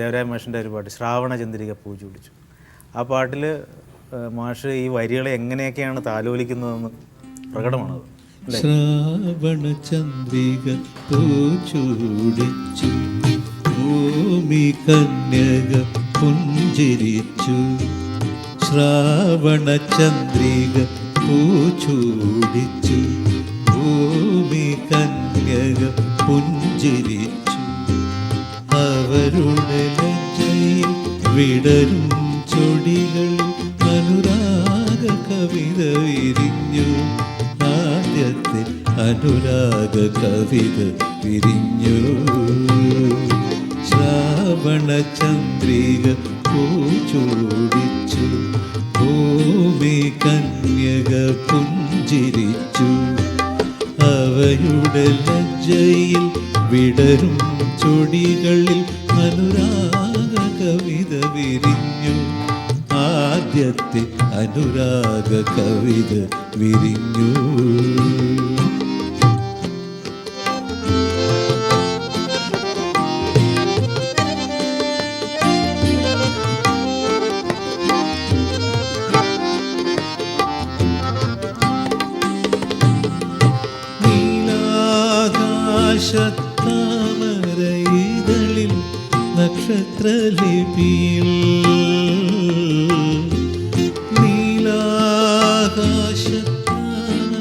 ദേവരായ മാഷിന്റെ ഒരു പാട്ട് ശ്രാവണ ചന്ദ്രിക പിടിച്ചു ആ പാട്ടിൽ മാഷ് ഈ വരികളെ എങ്ങനെയൊക്കെയാണ് താലോലിക്കുന്നതെന്ന് പ്രകടമാണത്. ശ്രാവണ ചന്ദ്രിക പൂച്ചൂടിച്ചു ഭൂമി കന്യക പുഞ്ചിരിച്ചു. ശ്രാവണ ചന്ദ്രിക പൂച്ചൂടിച്ചു ഭൂമി കന്യക പുഞ്ചിരിച്ചു. അവരുടെ ലജ്ജയിൽ വിടരും ചൊടികൾ. അനുരാഗ കവിത വിരിഞ്ഞു. ആദ്യത്തെ അനുരാഗ കവിത വിരിഞ്ഞു. ശ്രാവണ ചന്ദ്രിക പൂച്ചോടിച്ചു ഭൂമി കന്യക പുഞ്ചിരിച്ചു. അവയുടെ ലജ്ജയിൽ വിടരും ചൊടികളിൽ അനുരാഗ കവിത വിരിഞ്ഞു ആദ്യത്തെ അനുരാഗ കവിത വിരിഞ്ഞു. നീലാകാശത്താമരയിതളിൽ നക്ഷത്രലിപിയിൽ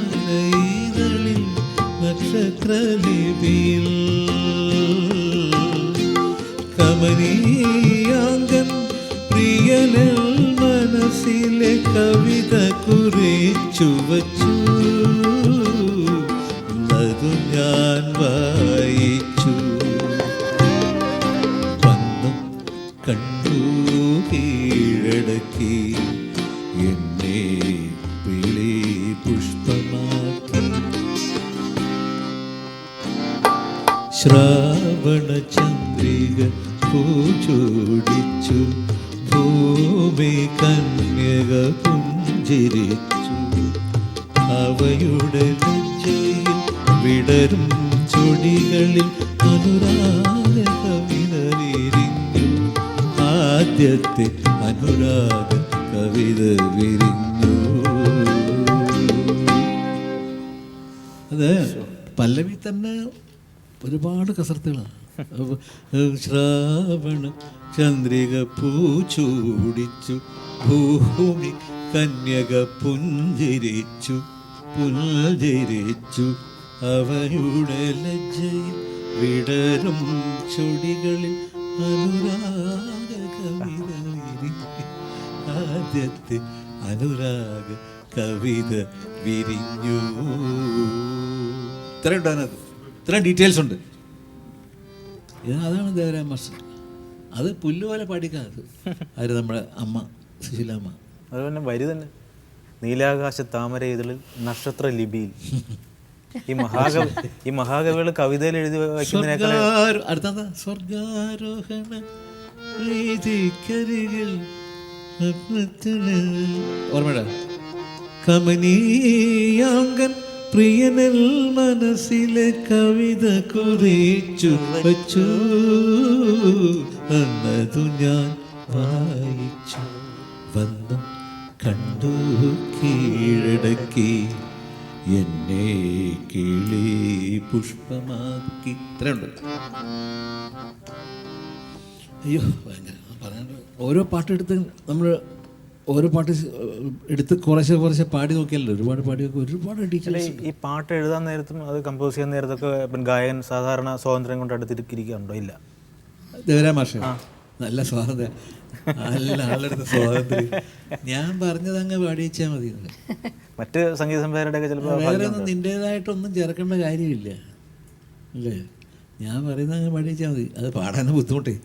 നീലാകാശത്താമരയിതളിൽ നക്ഷത്രലിപിയിൽ കമനീയാങ്കൻ പ്രിയനൽ മനസ്സിലെ കവിത കുറിച്ചു വച്ചു അതു ഞാൻ വായിച്ചു കണ്ടു കീഴടക്കി എന്നെ പിളി പുഷ്പമാക്കി. ശ്രാവണ ചന്ദ്രിക പൂച്ചോടിച്ചു ഭൂമി കന്യക പുഞ്ചിരിച്ചു. അവയുടെ വിടരും ചൊടികളിൽ അനുരാഗ ആദ്യത്തെ അനുരാഗ കവിത വിരിഞ്ഞു. അത് പല്ലവി തന്നെ ഒരുപാട് കസർത്തുകളാണ്. ശ്രാവണ ചന്ദ്രിക പൂച്ചൂടിച്ചു ഭൂമി കന്യക പുഞ്ചിരിച്ചു പുഞ്ചിരിച്ചു. അവയുടെ ലജ്ജയിൽ വിടരും ചൊടികളിൽ അനുരാഗ കവിത ആദ്യത്തെ അനുരാഗ കവിത വിരിഞ്ഞു. ഇത്രയും ഉണ്ടാകുന്നത് ഇത്രയും ഡീറ്റെയിൽസ് ഉണ്ട്. അതാണ് ദേവരായ മാസ്റ്റർ അത് പുല്ലുപോലെ പാടിക്കാത് ആര് നമ്മുടെ അമ്മ സുശീലാമ്മ അതുപോലെ വരി തന്നെ. നീലാകാശ താമര ഇതിൽ നക്ഷത്ര ലിപിയിൽ ഈ മഹാകവി ഈ മഹാകവികൾ കവിതയിൽ എഴുതി കമനീയാങ്കൻ പ്രിയനൽ മനസ്സിലെ കവിത കുറിച്ചു വച്ചു. എന്നതു ഞാൻ വായിച്ചു. വന്നു കണ്ടു കീഴടക്കി. എന്നെ കിളി പുഷ്പമാക്കി. ഇത്രയുണ്ട്. അയ്യോ ഭയങ്കര. പറയാൻ ഓരോ പാട്ടെടുത്ത് നമ്മൾ ഓരോ പാട്ട് എടുത്ത് കുറേശ്ശെ കുറേശ്ശെ പാടി നോക്കിയല്ലോ ഒരുപാട് പാടി നോക്കി ഒരുപാട് ടീച്ചേഴ്സ് ഈ- പാട്ട് എഴുതാൻ നേരത്തും അത് കമ്പോസ് ചെയ്യാൻ നേരത്തൊക്കെ ഗായകൻ സാധാരണ സ്വാതന്ത്ര്യം കൊണ്ട് അടുത്തിരിക്കാറുണ്ടോ ഇല്ല. ദേവരാ മാഷ നല്ല സ്വാതന്ത്ര്യം നല്ല ആളെടുത്ത സ്വാതന്ത്ര്യം ഞാൻ പറഞ്ഞത് അങ്ങ് പാടിയിച്ചാൽ മതി. മറ്റ് സംഗീത സംവിധായകരുടെ ചിലപ്പോൾ വേറെ ഒന്നും നിന്റേതായിട്ടൊന്നും ചേർക്കേണ്ട കാര്യമില്ല. അല്ലേ? ഞാൻ പറയുന്നത് അങ്ങ് പാടിയിച്ചാൽ മതി. അത് പാടാൻ ബുദ്ധിമുട്ടേ.